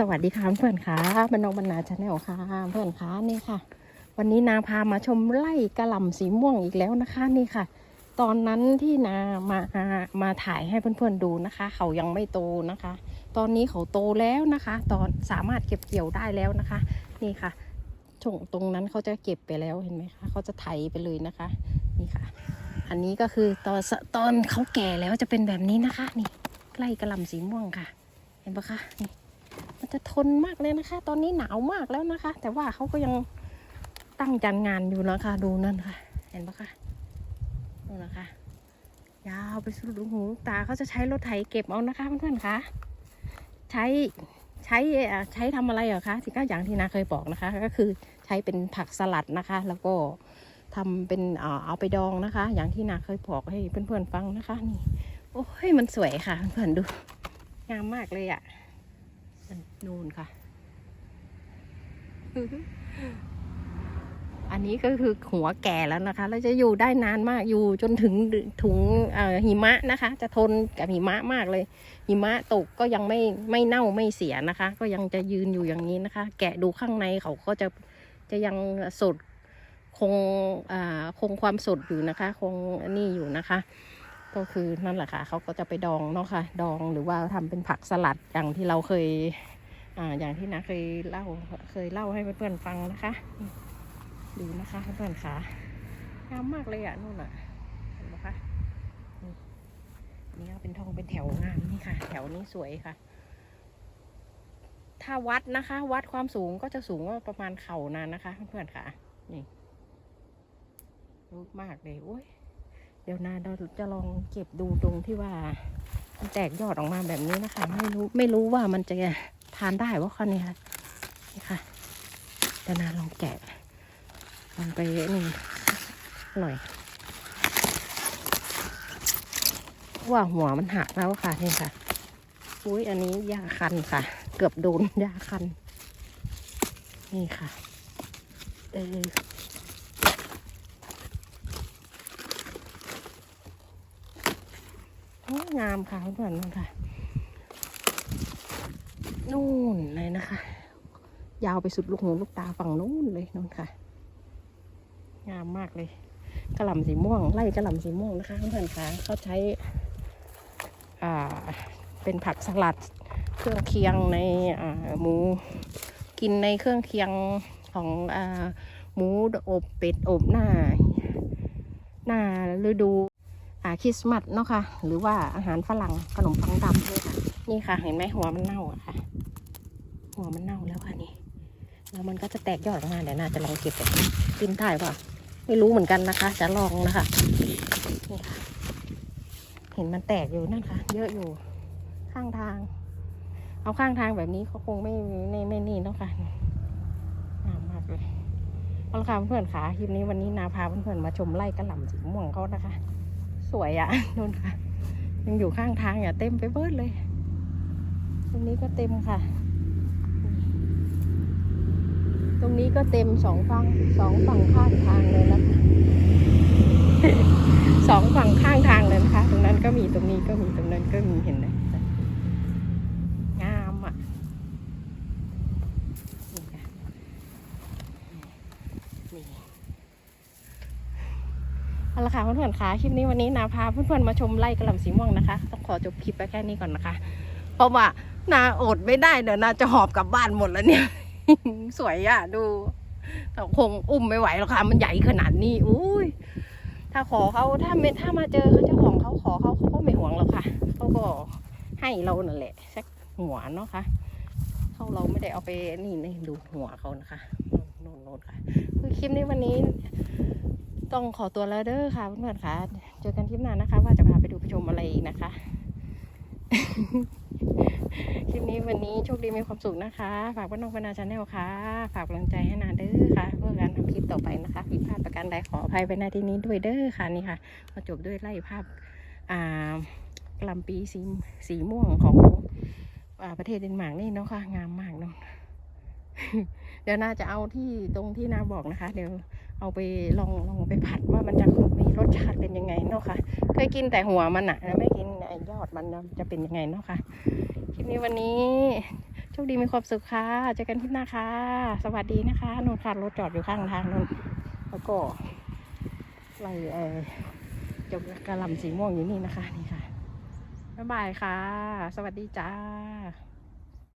สวัสดีค่ะเพื่อนค่ะบรรณองบรรณาชาแนลค่ะเพื่อนค่ะนี่ค่ะ วันนี้นาพามาชมไร่กระหล่ำสีม่วงอีกแล้วนะคะนี่ค่ะ ตอนนั้นที่นามามาถ่ายให้เพื่อนๆดูนะคะ เขายังไม่โตนะคะ ตอนนี้เขาโตแล้วนะคะ ตอนสามารถเก็บเกี่ยวได้แล้วนะคะ นี่ค่ะช่วงตรงนั้นเขาจะเก็บไปแล้วเห็นไหมคะเขาจะไถไปเลยนะคะนี่ค่ะ อันนี้ก็คือตอนตอนเขาแก่แล้วจะเป็นแบบนี้นะคะ นี่ไร่กระหล่ำสีม่วงค่ะ เห็นปะคะนี่ มันจะทนมากเลยนะคะ ตอนนี้หนาวมากแล้วนะคะ แต่ว่าเขาก็ยังตั้งจันงานอยู่นะคะ ดูนั่นค่ะ เห็นปะคะดูนะคะ ยาวไปสุดหูลูกตาเขาจะใช้รถไถเก็บเอานะคะเพื่อนๆคะใช้ใช้ใช้ทำอะไรเหรอคะที่ก็อย่างที่นาเคยบอกนะคะ ก็คือใช้เป็นผักสลัดนะคะ แล้วก็ทำเป็นเอ่อเอาไปดองนะคะ อย่างที่นาเคยบอกให้เพื่อนๆฟังนะคะ นี่ โอ้ยมันสวยค่ะเพื่อนๆดูงามมากเลยอะ่ะ นู่นค่ะ อันนี้ก็คือหัวแก่แล้วนะคะ แล้วจะอยู่ได้นานมากอยู่จนถึงถุงหิมะนะคะ จะทนกับหิมะมากเลย หิมะตกก็ยังไม่ไม่เน่าไม่เสียนะคะ ก็ยังจะยืนอยู่อย่างนี้นะคะ แกะดูข้างในเขาก็จะจะยังสดคงคงความสดอยู่นะคะ คงนี่อยู่นะคะ ก็คือนั่นแหละค่ะเขาก็จะไปดองเนาะค่ะ ดองหรือว่าทำเป็นผักสลัดอย่างที่เราเคยอ่าอย่างที่นาเคยเล่าเคยเล่าให้เพื่อนๆฟังนะคะดูนะคะเพื่อนๆค่ะงามมากเลยอะนู่นอะเห็นไหมคะนี่เป็นทองเป็นแถวงามนี่ค่ะ แถวนี้สวยค่ะ ถ้าวัดนะคะ วัดความสูงก็จะสูงว่าประมาณเข่านานนะคะ เพื่อนๆค่ะนี่รูปมากเลยโอ้ย เดี๋ยวนาเราจะลองเก็บดูตรงที่ว่า มันแตกยอดออกมาแบบนี้นะคะ ไม่รู้ไม่รู้ว่ามันจะทานได้ว่าคะนี่ค่ะนี่ค่ะเดี๋ยวนาลองแกะลองไปนี่หน่อยว่าหัวมันหักแล้วค่ะนี่ค่ะอุ้ยอันนี้ยาคันค่ะ เกือบโดนยาคัน นี่ค่ะ เออ โอ้ย งามค่ะเพื่อนๆค่ะนู่นเลยนะคะ ยาวไปสุดลูกหูลูกตาฝั่งนู้นเลยนู่นค่ะ งามมากเลยกระหล่ำสีม่วงไล่กระหล่ำสีม่วงนะคะเพื่อนๆค่ะเขาใช้อ่าเป็นผักสลัดเครื่องเคียงในอ่าหมูกินในเครื่องเคียงของอ่าหมูอบเป็ดอบหน้า หน้าฤดู คริสต์มาสเนาะค่ะ หรือว่าอาหารฝรั่งขนมปังดำด้วยค่ะ นี่ค่ะ เห็นไหมหัวมันเน่าอะค่ะ หัวมันเน่าแล้วค่ะนี่ แล้วมันก็จะแตกยอดออกมาเดี๋ยวน่าจะลองเก็บกินได้ป่ะไม่รู้เหมือนกันนะคะ จะลองนะคะนี่ค่ะ เห็นมันแตกอยู่นั่นค่ะ เยอะอยู่ข้างทาง เอาข้างทางแบบนี้เขาคงไม่ไม่ไม่นี่เนาะค่ะงามมากเลยเอาละค่ะเพื่อนๆค่ะคลิปนี้วันนี้นาพาเพื่อนๆมาชมไร่กระหล่ำสีม่วงเขานะคะ สวยอะ่ะนู่นค่ะ ยังอยู่ข้างทางอย่าเต็มไปเบิดเลย ตรงนี้ก็เต็มค่ะ ตรงนี้ก็เต็มสองฝั่งสองฝั่งข้างทางเลยนะคะสองฝั่งข้างทางเลยนะคะ ตรงนั้นก็มีตรงนี้ก็มีตรงนั้นก็มีเห็นไหมงามอะนี่ค่ะนี่ เอาละค่ะเพื่อนๆค่ะคลิปนี้วันนี้นาพาเพื่อนๆมาชมไร่กระหล่ำสีม่วงนะคะ ต้องขอจบคลิปไปแค่นี้ก่อนนะคะ เพราะว่านาอดไม่ได้เดี๋ยวนาจะหอบกลับบ้านหมดแล้วเนี่ย สวยอะดูแต่คงอุ้มไม่ไหวหรอกค่ะ มันใหญ่ขนาดนี้อุ้ยถ้าขอเขาถ้าไม่ถ้ามาเจอเขาเจ้าของเขาขอเขาเขาก็ไม่ห่วงหรอกค่ะเขาก็ให้เรานั่นแหละสักหัวเนาะค่ะเขาเราไม่ได้เอาไปนี่นี่ดูหัวเขานะคะโน่นโน่นค่ะคือคลิปนี้วันนี้ ต้องขอตัวแล้วเด้อค่ะเพื่อนๆค่ะ เจอกันคลิปหน้านะคะ ว่าจะพาไปดูไปชมอะไรอีกนะคะ คลิปนี้วันนี้โชคดีมีความสุขนะคะ ฝากว่าน้องปนาชาแนลค่ะ ฝากกำลังใจให้นาเด้อค่ะ เพื่อการทำคลิปต่อไปนะคะผิดพลาดประการใดขออภัยไปณที่นี้ด้วยเด้อค่ะนี่ค่ะมาจบด้วยไล่ภาพอ่ากลัมปีสีสีม่วงของประเทศเดนมาร์กนี่เนาะค่ะงามมากเนาะเดี๋ยวน่าจะเอาที่ตรงที่นาบอกนะคะ เดี๋ยว เอาไปลองลองไปผัดว่ามันจะมีรสชาติเป็นยังไงเนาะค่ะ เคยกินแต่หัวมันอะไม่กินไอยอดมันจะเป็นยังไงเนาะค่ะคลิปนี้วันนี้โชคดีมีความสุขค่ะเจอกันที่หน้าค่ะสวัสดีนะคะนุ่นค่ะรถจอดอยู่ข้างทางนุ่นแล้วก็ไล่เออจ้ากระลำสีม่วงอยู่นี่นะคะนี่ค่ะบ๊ายบายค่ะ สวัสดีจ้า